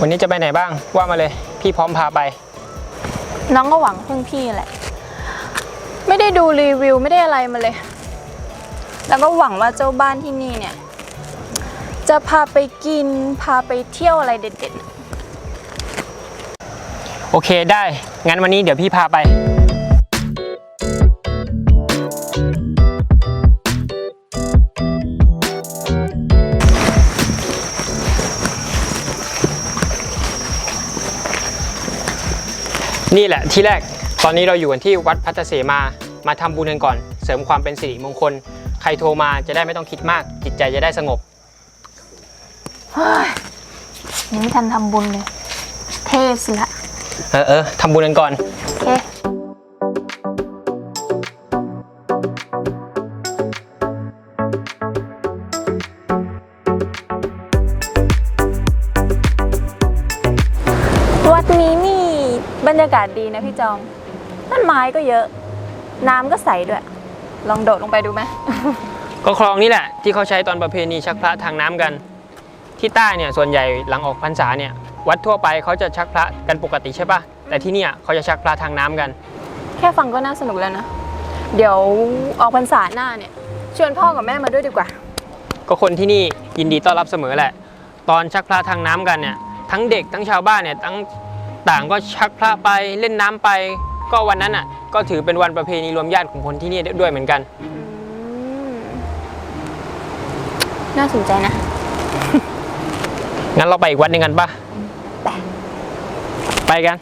วันนี้จะไปไหนบ้างว่ามาเลย พี่พร้อมพาไป น้องก็หวังพึ่งพี่แหละ ไม่ได้ดูรีวิวไม่ได้อะไรมาเลย แล้วก็หวังว่าเจ้าบ้านที่นี่เนี่ย จะพาไปกินพาไปเที่ยวอะไรเด็ดโอเคได้ งั้นวันนี้เดี๋ยวพี่พาไป นี่แหละที่แรกตอนนี้เราอยู่กันที่วัดพัทธเสมา มาทำบุญกันก่อน เสริมความเป็นสิริมงคล ใครโทรมาจะได้ไม่ต้องคิดมาก จิตใจจะได้สงบๆเฮ้ยยังไม่ทันทำบุญเลย เทศละ เออเออทำบุญกันก่อน โอเคากาศดีนะพี่จอม ต้นไม้ก็เยอะ น้ำก็ใสด้วย ลองโดดลงไปดูไหม ก็คลองนี่แหละ ที่เขาใช้ตอนประเพณีชักพระทางน้ำกัน ที่ใต้เนี่ยส่วนใหญ่หลังออกพรรษาเนี่ยวัดทั่วไปเขาจะชักพระกันปกติใช่ปะแต่ที่เนี่ยเขาจะชักพระทางน้ำกัน แค่ฟังก็น่าสนุกแล้วนะ เดี๋ยวออกพรรษาหน้าเนี่ย ชวนพ่อกับแม่มาด้วยดีกว่า ก็คนที่นี่ยินดีต้อนรับเสมอแหละ ตอนชักพระทางน้ำกันเนี่ยทั้งเด็กทั้งชาวบ้านเนี่ยทั้ง ต่างก็ชักพระไปเล่นน้ำไป ก็วันนั้นอะ ก็ถือเป็นวันประเพณีรวมญาติของคนที่นี่ด้วยเหมือนกัน น่าสนใจนะ งั้นเราไปอีกวัดหนึงกันปะไปไปกัน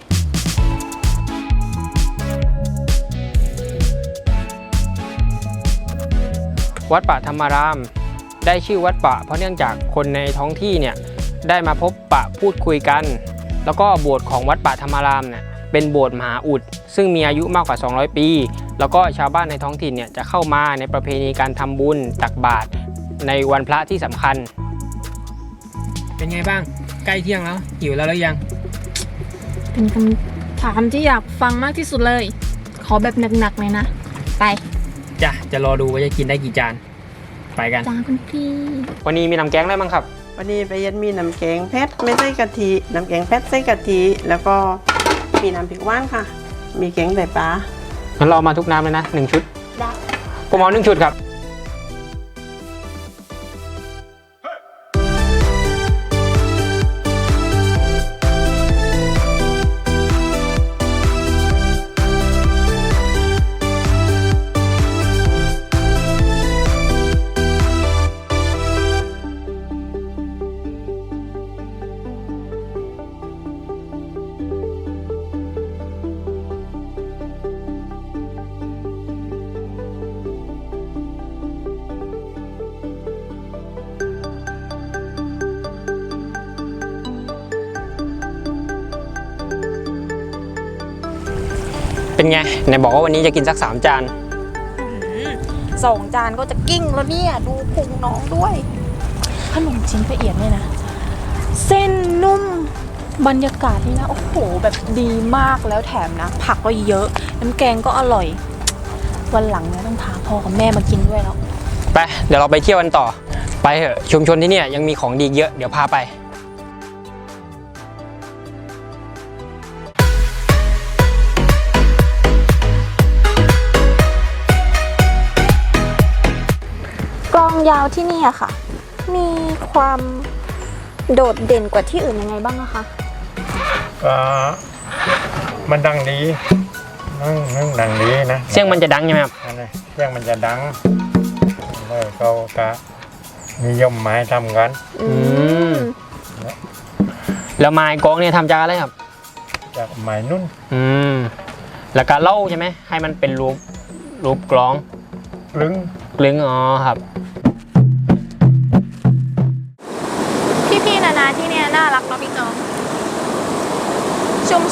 วัดป่าธรรมาราม ได้ชื่อวัดป่าเพราะเนื่องจากคนในท้องที่เนี่ยได้มาพบปะพูดคุยกัน แล้วก็โบสถ์ของวัดป่าธรรมารามเนี่ยเป็นโบสถ์มหาอุด ซึ่งมีอายุมากกว่า 200 ปี แล้วก็ชาวบ้านในท้องถิ่นเนี่ยจะเข้ามาในประเพณีการทำบุญตักบาตรในวันพระที่สำคัญ เป็นไงบ้างใกล้เที่ยงแล้วหิวแล้วหรือยัง เป็นคำถามที่อยากฟังมากที่สุดเลย ขอแบบหนักๆเลยนะ ไปจ้ะจะรอดูว่าจะกินได้กี่จานไปกันจ้าคุณพี่วันนี้มีน้ำแกงได้มั้งครับ วันนี้ไปยันมีน้ำแกงเพชรไม่ใส่กะทิน้ำแกงเพชรใส่กะทิแล้วก็มีน้ำพริกหว่านค่ะ มีแกงไตปลางั้นเราเอามาทุกน้ำเลยนะหนึ่งชุดได้ผมเอาหนึ่งชุดครับ เป็นไงไหนบอกว่าวันนี้จะกินสักสามจานสองจานก็จะกิ้งแล้วเนี่ย ดูพุงน้องด้วย ขนมชิ้นละเอียดเนี่ยนะ เส้นนุ่มบรรยากาศนี่นะ โอ้โห แบบดีมากแล้วแถมนะ ผักก็เยอะ น้ำแกงก็อร่อย วันหลังเนี่ยต้องพาพ่อกับแม่มากินด้วยแล้ว ไป เดี๋ยวเราไปเที่ยวกันต่อ ไปเถอะชุมชนที่เนี่ยยังมีของดีเยอะ เดี๋ยวพาไป ยาวที่นี่อะค่ะ มีความโดดเด่นกว่าที่อื่นยังไงบ้างอะคะก็มันดังดีนั่งนั่งดังดีนะเสียงมันจะดังใช่ไหมครับอันนี้เสียงมันจะดังเลยเขาก็นิยมไม้ทำกัน อืมแล้วไม้กองเนี่ยทำจากอะไรครับ จากไม้นุ่น อืมแล้วก็เล่าใช่ไหมให้มันเป็นรูปรูปกลองลึงกลึงอ๋อครับ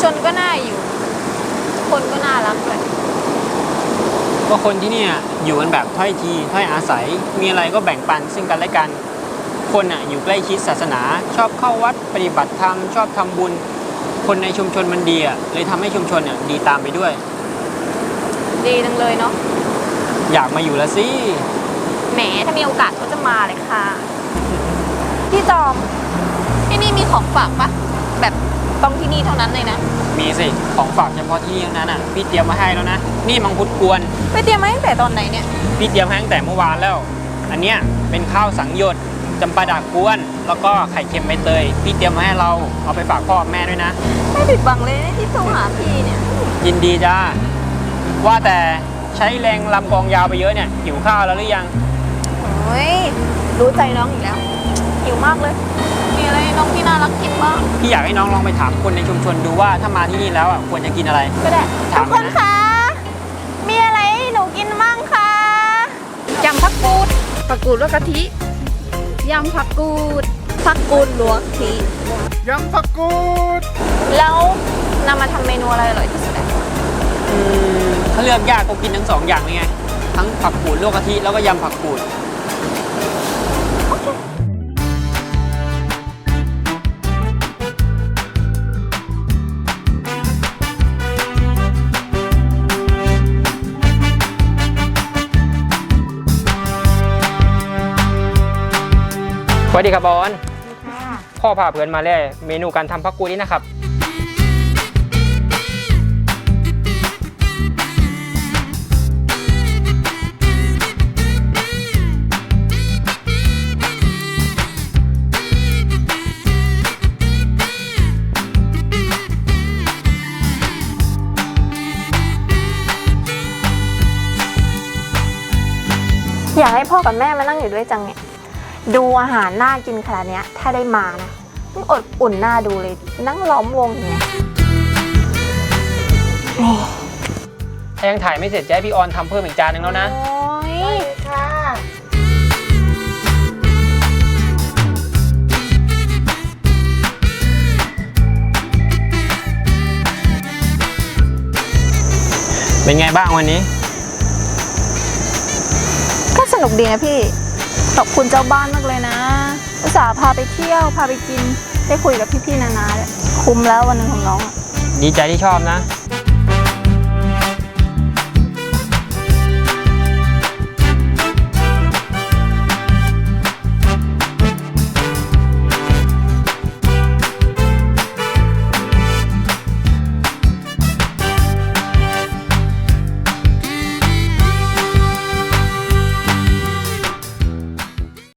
ชุมชนก็น่าอยู่ คนก็น่ารักด้วยก็คนที่เนี่ยอยู่กันแบบถ้อยทีถ้อยอาศัย มีอะไรก็แบ่งปันซึ่งกันและกัน คนอะอยู่ใกล้ชิดศาสนา ชอบเข้าวัดปฏิบัติธรรมชอบทำบุญ คนในชุมชนมันดีอะเลยทำให้ชุมชนเนี่ยดีตามไปด้วย ดีจังเลยเนาะอยากมาอยู่ละสิแหมถ้ามีโอกาสก็จะมาเลยค่ะ พี่จอมที่นี่มีของฝากปะแบบต้องที่นี่เท่านั้นเลยนะ มีสิ ของฝากเฉพาะที่นี่เท่านั้นอะ พี่เตรียมมาให้แล้วนะ นี่มังคุดกวน ไปเตรียมมาตั้งแต่ตอนไหนเนี่ย พี่เตรียมให้ตั้งแต่เมื่อวานแล้ว อันเนี้ยเป็นข้าวสังหยดจำปาดากกวน แล้วก็ไข่เค็มใบเตย พี่เตรียมมาให้เรา เอาไปฝากพ่อกับแม่ด้วยนะ ไม่ผิดหวังเลยนะที่โทรหาพี่เนี่ย ยินดีจ้า ว่าแต่ใช้แรงลำกองยาวไปเยอะเนี่ย หิวข้าวแล้วหรือยัง โอ้ย รู้ใจน้องอีกแล้วหิวมากเลยมีอะไรให้ น้องที่น่ารักกินบ้างพี่อยากให้น้องลองไปถามคนในชุมชนดูว่าถ้ามาที่นี่แล้วอะควรจะกินอะไร ก็ได้ถามทุกคนนะ คะมีอะไรให้หนูกินมั่งคะยำผักกูดผักกูดลวกกะทิยำผักกูดผักกูดลวกกะทิยำผักกูดแล้วนำมาทำเมนูอะไรอร่อยที่สุดอะอืมถ้าเลือกยากก็กินทั้งสองอย่างเลยไง ทั้งผักกูดลวกกะทิแล้วก็ยำผักกูด สวัสดีครับบอลพ่อพาเพื่อนมาแล่เมนูการทำพักกูดนี่นะครับ อยากให้พ่อกับแม่มานั่งอยู่ด้วยจังเนี่ย ดูอาหารน่ากินขนาดเนี้ย ถ้าได้มานะต้องอดอุ่นหน้าดูเลย นั่งล้อมวงอย่างเงี้ยถ้ายังถ่ายไม่เสร็จจะให้พี่ออนทำเพิ่มอีกจานหนึ่งแล้วนะ โอ้ยเป็นไงบ้างวันนี้ ก็สนุกดีนะพี่ ขอบคุณเจ้าบ้านมากเลยนะ อุตส่าห์พาไปเที่ยว พาไปกิน ได้คุยกับพี่ๆนานาเลยคุ้มแล้ววันหนึ่งของน้องอะ ดีใจที่ชอบนะ